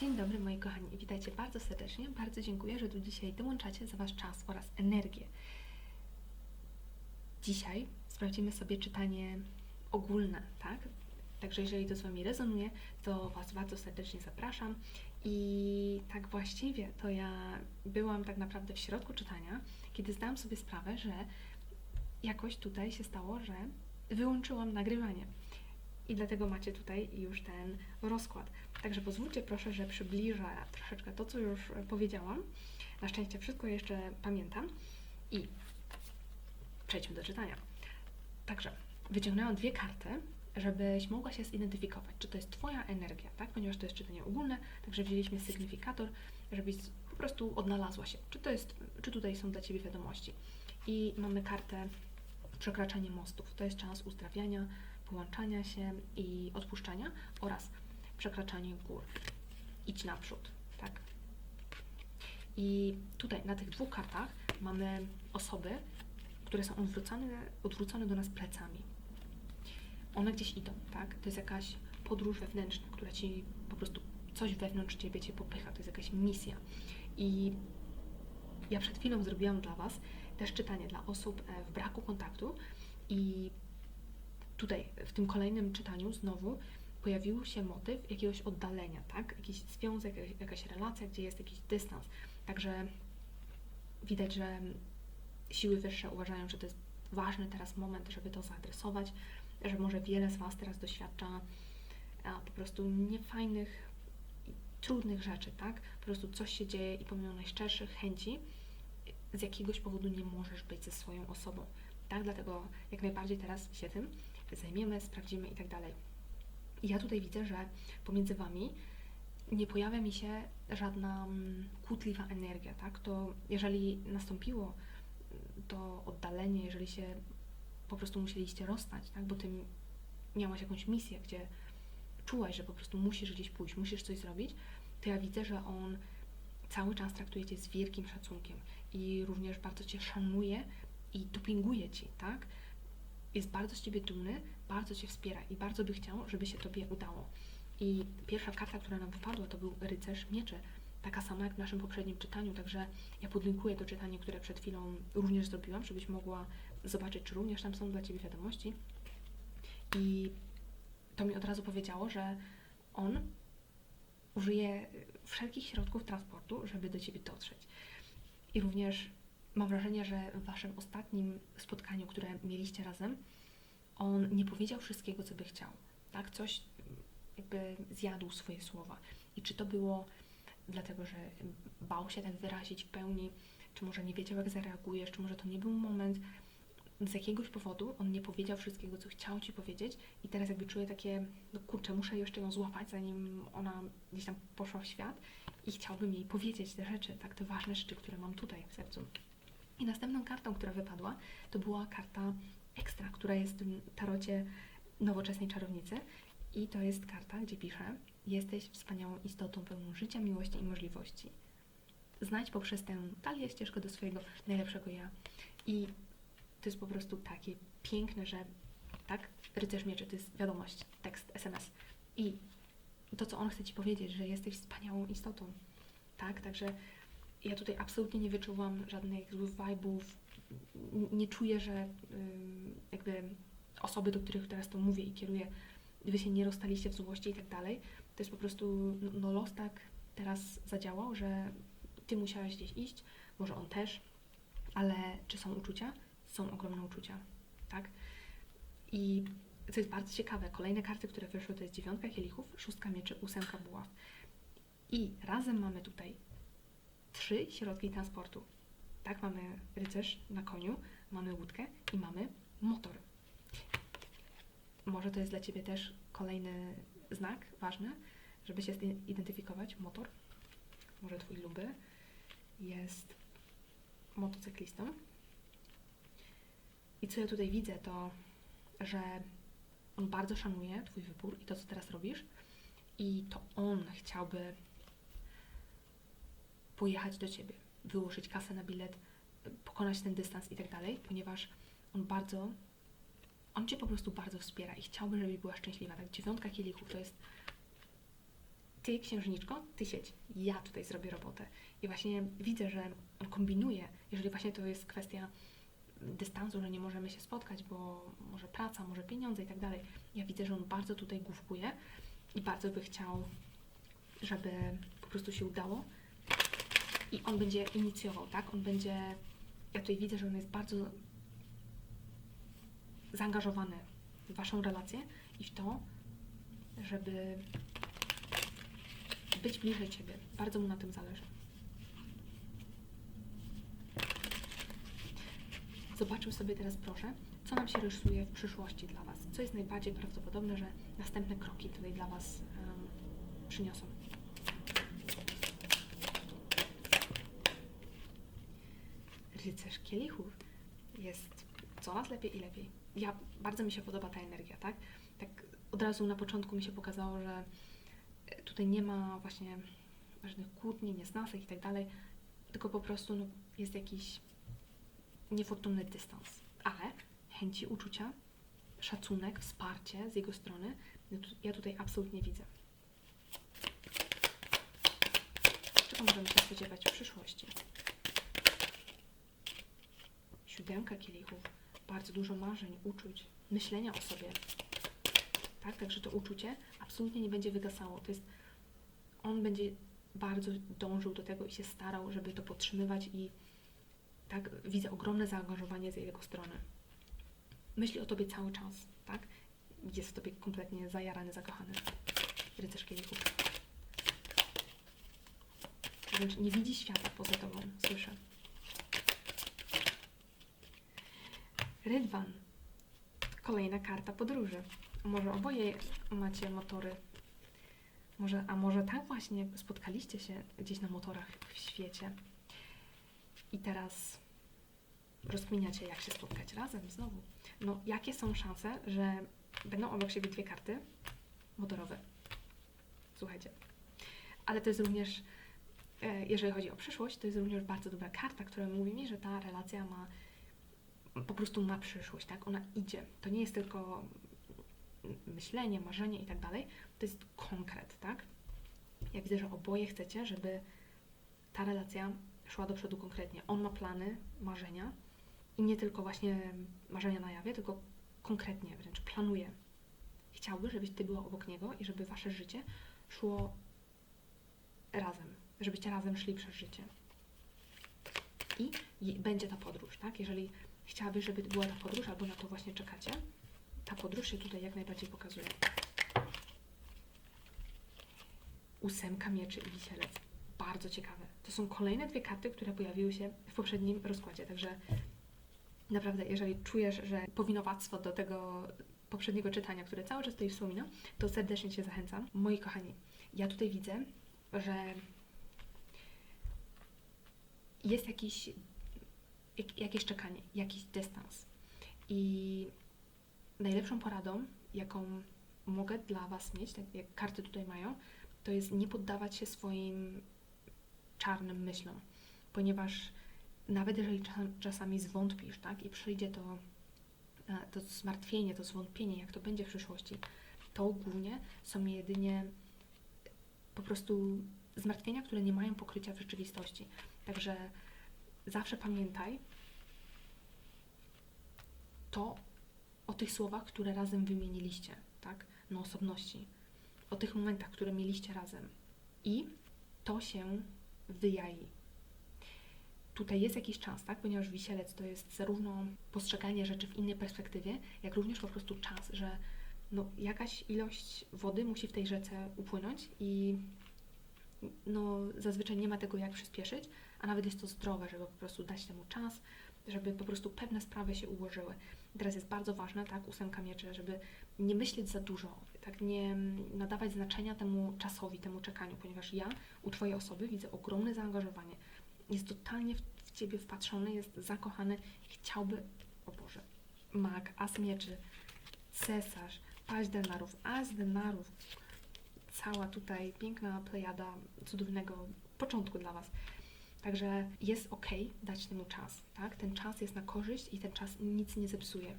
Dzień dobry moi kochani, witajcie bardzo serdecznie. Bardzo dziękuję, że tu dzisiaj dołączacie za Wasz czas oraz energię. Dzisiaj sprawdzimy sobie czytanie ogólne, tak? Także jeżeli to z Wami rezonuje, to Was bardzo serdecznie zapraszam. I tak właściwie to ja byłam tak naprawdę w środku czytania, kiedy zdałam sobie sprawę, że jakoś tutaj się stało, że wyłączyłam nagrywanie. I dlatego macie tutaj już ten rozkład. Także pozwólcie proszę, że przybliżę troszeczkę to, co już powiedziałam. Na szczęście wszystko jeszcze pamiętam. I przejdźmy do czytania. Także wyciągnęłam dwie karty, żebyś mogła się zidentyfikować, czy to jest Twoja energia, tak? Ponieważ to jest czytanie ogólne, także wzięliśmy sygnifikator, żebyś po prostu odnalazła się, czy to jest, czy tutaj są dla Ciebie wiadomości. I mamy kartę przekraczanie mostów. To jest czas uzdrawiania, połączania się i odpuszczania oraz przekraczanie gór. Idź naprzód, tak? I tutaj na tych dwóch kartach mamy osoby, które są odwrócone, odwrócone do nas plecami. One gdzieś idą, tak? To jest jakaś podróż wewnętrzna, która ci po prostu coś wewnątrz ciebie cię popycha, to jest jakaś misja. I ja przed chwilą zrobiłam dla Was też czytanie dla osób e, w braku kontaktu i tutaj w tym kolejnym czytaniu znowu pojawił się motyw jakiegoś oddalenia, tak? Jakiś związek, jakaś- relacja, gdzie jest jakiś dystans. Także widać, że siły wyższe uważają, że to jest ważny teraz moment, żeby to zaadresować, że może wiele z Was teraz doświadcza po prostu niefajnych trudnych rzeczy, tak? Po prostu coś się dzieje i pomimo najszczerszych chęci z jakiegoś powodu nie możesz być ze swoją osobą, tak? Dlatego jak najbardziej teraz się tym zajmiemy, sprawdzimy i tak dalej. I ja tutaj widzę, że pomiędzy Wami nie pojawia mi się żadna mm, kłótliwa energia, tak? To jeżeli nastąpiło mm, to oddalenie, jeżeli się po prostu musieliście rozstać, tak? Bo Ty miałaś jakąś misję, gdzie czułaś, że po prostu musisz gdzieś pójść, musisz coś zrobić, to ja widzę, że on cały czas traktuje Cię z wielkim szacunkiem i również bardzo Cię szanuje i dopinguje Ci, tak? Jest bardzo z Ciebie dumny, bardzo Cię wspiera i bardzo by chciał, żeby się Tobie udało. I pierwsza karta, która nam wypadła, to był rycerz mieczy. Taka sama jak w naszym poprzednim czytaniu, także ja podlinkuję to czytanie, które przed chwilą również zrobiłam, żebyś mogła zobaczyć, czy również tam są dla Ciebie wiadomości. I to mi od razu powiedziało, że on użyje wszelkich środków transportu, żeby do Ciebie dotrzeć. I również mam wrażenie, że w Waszym ostatnim spotkaniu, które mieliście razem, on nie powiedział wszystkiego, co by chciał. Tak? Coś jakby zjadł swoje słowa. I czy to było dlatego, że bał się tak wyrazić w pełni, czy może nie wiedział, jak zareagujesz, czy może to nie był moment, z jakiegoś powodu on nie powiedział wszystkiego, co chciał Ci powiedzieć i teraz jakby czuję takie, no kurczę, muszę jeszcze ją złapać, zanim ona gdzieś tam poszła w świat i chciałbym jej powiedzieć te rzeczy, tak, te ważne rzeczy, które mam tutaj w sercu. I następną kartą, która wypadła, to była karta ekstra, która jest w tarocie nowoczesnej czarownicy i to jest karta, gdzie pisze jesteś wspaniałą istotą pełną życia, miłości i możliwości. Znajdź poprzez tę talię ścieżkę do swojego najlepszego ja. I to jest po prostu takie piękne, że tak, rycerz mieczy to jest wiadomość, tekst, SMS. I to, co on chce Ci powiedzieć, że jesteś wspaniałą istotą, tak, także ja tutaj absolutnie nie wyczuwam żadnych złych vibe'ów, nie czuję, że jakby osoby, do których teraz to mówię i kieruję, wy się nie rozstaliście w złości i tak dalej, to jest po prostu, no, no los tak teraz zadziałał, że Ty musiałeś gdzieś iść, może on też, ale czy są uczucia? Są ogromne uczucia, tak? I co jest bardzo ciekawe, kolejne karty, które wyszły, to jest dziewiątka kielichów, szóstka mieczy, ósemka buław. I razem mamy tutaj trzy środki transportu. Tak, mamy rycerz na koniu, mamy łódkę i mamy motor. Może to jest dla Ciebie też kolejny znak ważny, żeby się zidentyfikować. Motor, może Twój luby jest motocyklistą. I co ja tutaj widzę, to że on bardzo szanuje Twój wybór i to, co teraz robisz, i to on chciałby pojechać do Ciebie, wyłożyć kasę na bilet, pokonać ten dystans i tak dalej, ponieważ on bardzo, on Cię po prostu bardzo wspiera i chciałby, żebyś była szczęśliwa. Tak, dziewiątka kielichów to jest ty księżniczko, ty siedź, ja tutaj zrobię robotę. I właśnie widzę, że on kombinuje, jeżeli właśnie to jest kwestia dystansu, że nie możemy się spotkać, bo może praca, może pieniądze i tak dalej. Ja widzę, że on bardzo tutaj główkuje i bardzo by chciał, żeby po prostu się udało. I on będzie inicjował, tak? On będzie. Ja tutaj widzę, że on jest bardzo zaangażowany w Waszą relację i w to, żeby być bliżej Ciebie. Bardzo mu na tym zależy. Zobaczył sobie teraz, proszę, co nam się rysuje w przyszłości dla Was. Co jest najbardziej prawdopodobne, że następne kroki tutaj dla Was em, przyniosą. Rycerz kielichów jest coraz lepiej i lepiej. Ja, bardzo mi się podoba ta energia, tak? Tak od razu na początku mi się pokazało, że e, tutaj nie ma właśnie żadnych kłótni, niesnasek i tak dalej, tylko po prostu no, jest jakiś niefortunny dystans, ale chęci uczucia, szacunek, wsparcie z jego strony, no ja tutaj absolutnie widzę. Czego możemy się spodziewać w przyszłości? Siódemka kielichów, bardzo dużo marzeń, uczuć, myślenia o sobie. Tak, także to uczucie absolutnie nie będzie wygasało. To jest, on będzie bardzo dążył do tego i się starał, żeby to podtrzymywać i tak, widzę ogromne zaangażowanie z jego strony. Myśli o tobie cały czas, tak? Jest w tobie kompletnie zajarany, zakochany. Rycerz kielichów. Nie widzi świata poza tobą, słyszę. Rydwan. Kolejna karta podróży. Może oboje macie motory. Może, a może tak właśnie spotkaliście się gdzieś na motorach w świecie. I teraz rozkminiacie, jak się spotkać razem znowu. No, jakie są szanse, że będą obok siebie dwie karty motorowe? Słuchajcie. Ale to jest również, e, jeżeli chodzi o przyszłość, to jest również bardzo dobra karta, która mówi mi, że ta relacja ma po prostu ma przyszłość, tak? Ona idzie. To nie jest tylko myślenie, marzenie i tak dalej, to jest konkret, tak? Ja widzę, że oboje chcecie, żeby ta relacja szła do przodu konkretnie. On ma plany, marzenia i nie tylko właśnie marzenia na jawie, tylko konkretnie wręcz planuje. Chciałby, żebyś ty była obok niego i żeby wasze życie szło razem, żebyście razem szli przez życie. I, będzie ta podróż, tak? Jeżeli chciałabyś, żeby była ta podróż, albo na to właśnie czekacie, ta podróż się tutaj jak najbardziej pokazuje. Ósemka mieczy i wisielec. Bardzo ciekawe. To są kolejne dwie karty, które pojawiły się w poprzednim rozkładzie, także naprawdę, jeżeli czujesz, że powinowactwo do tego poprzedniego czytania, które cały czas tutaj wspominam, to serdecznie Cię zachęcam. Moi kochani, ja tutaj widzę, że jest jakiś, jak, jakieś czekanie, jakiś dystans. I najlepszą poradą, jaką mogę dla Was mieć, tak jak karty tutaj mają, to jest nie poddawać się swoim czarnym myślom, ponieważ nawet jeżeli czas- czasami zwątpisz, tak, i przyjdzie to, e, to zmartwienie, to zwątpienie, jak to będzie w przyszłości, to głównie są jedynie po prostu zmartwienia, które nie mają pokrycia w rzeczywistości. Także zawsze pamiętaj to o tych słowach, które razem wymieniliście, tak, na osobności, o tych momentach, które mieliście razem. I to się wyjai. Tutaj jest jakiś czas, tak? Ponieważ wisielec to jest zarówno postrzeganie rzeczy w innej perspektywie, jak również po prostu czas, że no, jakaś ilość wody musi w tej rzece upłynąć i no, zazwyczaj nie ma tego jak przyspieszyć, a nawet jest to zdrowe, żeby po prostu dać temu czas, żeby po prostu pewne sprawy się ułożyły. Teraz jest bardzo ważne, tak, ósemka mieczy, żeby nie myśleć za dużo, tak, nie nadawać znaczenia temu czasowi, temu czekaniu, ponieważ ja u Twojej osoby widzę ogromne zaangażowanie. Jest totalnie w, Ciebie wpatrzony, jest zakochany, chciałby, o Boże, mag, as mieczy, cesarz, paź denarów, as denarów, cała tutaj piękna plejada cudownego początku dla Was. Także jest ok dać temu czas, tak? Ten czas jest na korzyść i ten czas nic nie zepsuje,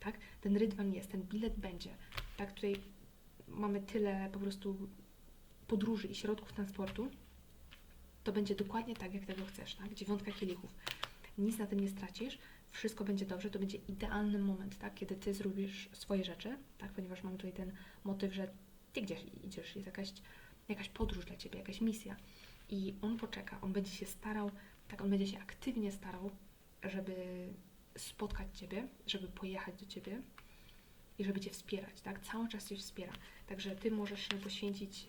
tak? Ten rydwan jest, ten bilet będzie, tak? Tutaj mamy tyle po prostu podróży i środków transportu, to będzie dokładnie tak, jak tego chcesz, tak? Dziewiątka kielichów. Nic na tym nie stracisz, wszystko będzie dobrze, to będzie idealny moment, tak? Kiedy ty zrobisz swoje rzeczy, tak? Ponieważ mamy tutaj ten motyw, że ty gdzieś idziesz, jest jakaś, jakaś podróż dla ciebie, jakaś misja. I on poczeka, on będzie się starał, tak, on będzie się aktywnie starał, żeby spotkać ciebie, żeby pojechać do ciebie i żeby cię wspierać, tak? Cały czas cię wspiera. Także ty możesz się poświęcić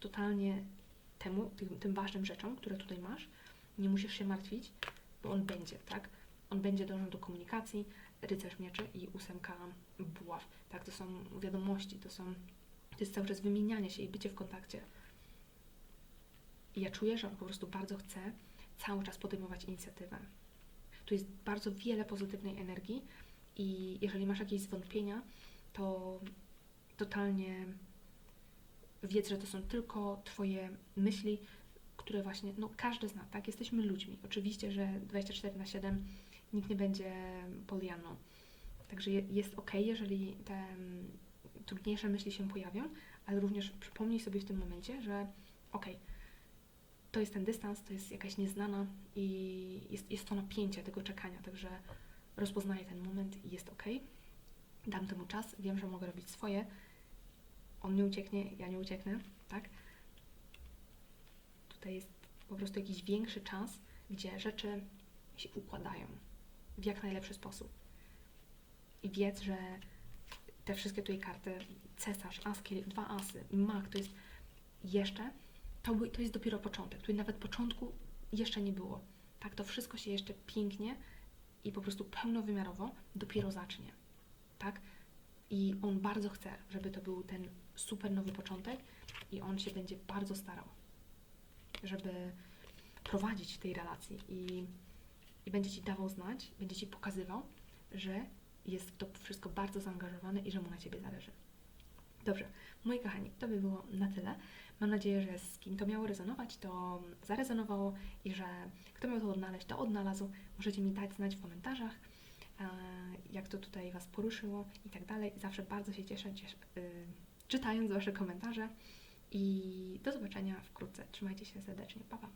totalnie temu, tym, tym ważnym rzeczom, które tutaj masz. Nie musisz się martwić, bo on będzie, tak? On będzie dążył do komunikacji, rycerz mieczy i ósemka buław, tak? To są wiadomości, to są, to jest cały czas wymienianie się i bycie w kontakcie. I ja czuję, że on po prostu bardzo chce cały czas podejmować inicjatywę. Tu jest bardzo wiele pozytywnej energii i jeżeli masz jakieś zwątpienia, to totalnie wiedz, że to są tylko Twoje myśli, które właśnie, no każdy zna, tak? Jesteśmy ludźmi. Oczywiście, że 24 na 7 nikt nie będzie polianą. Także je- jest ok, jeżeli te mm, trudniejsze myśli się pojawią, ale również przypomnij sobie w tym momencie, że ok, to jest ten dystans, to jest jakaś nieznana i jest, jest to napięcie tego czekania, także rozpoznaję ten moment i jest ok. Dam temu czas, wiem, że mogę robić swoje. On nie ucieknie, ja nie ucieknę, tak? Tutaj jest po prostu jakiś większy czas, gdzie rzeczy się układają w jak najlepszy sposób. I wiedz, że te wszystkie tutaj karty, cesarz, as, dwa asy, mag, to jest jeszcze, to, to jest dopiero początek. Tutaj nawet początku jeszcze nie było. Tak, to wszystko się jeszcze pięknie i po prostu pełnowymiarowo dopiero zacznie. Tak? I on bardzo chce, żeby to był ten super nowy początek i on się będzie bardzo starał, żeby prowadzić tej relacji i, i będzie Ci dawał znać, będzie Ci pokazywał, że jest to wszystko bardzo zaangażowany i że mu na Ciebie zależy. Dobrze, moi kochani, to by było na tyle. Mam nadzieję, że z kim to miało rezonować, to zarezonowało i że kto miał to odnaleźć, to odnalazł. Możecie mi dać znać w komentarzach, e, jak to tutaj Was poruszyło i tak dalej. Zawsze bardzo się cieszę, cieszę y, czytając Wasze komentarze i do zobaczenia wkrótce. Trzymajcie się serdecznie. Pa, pa.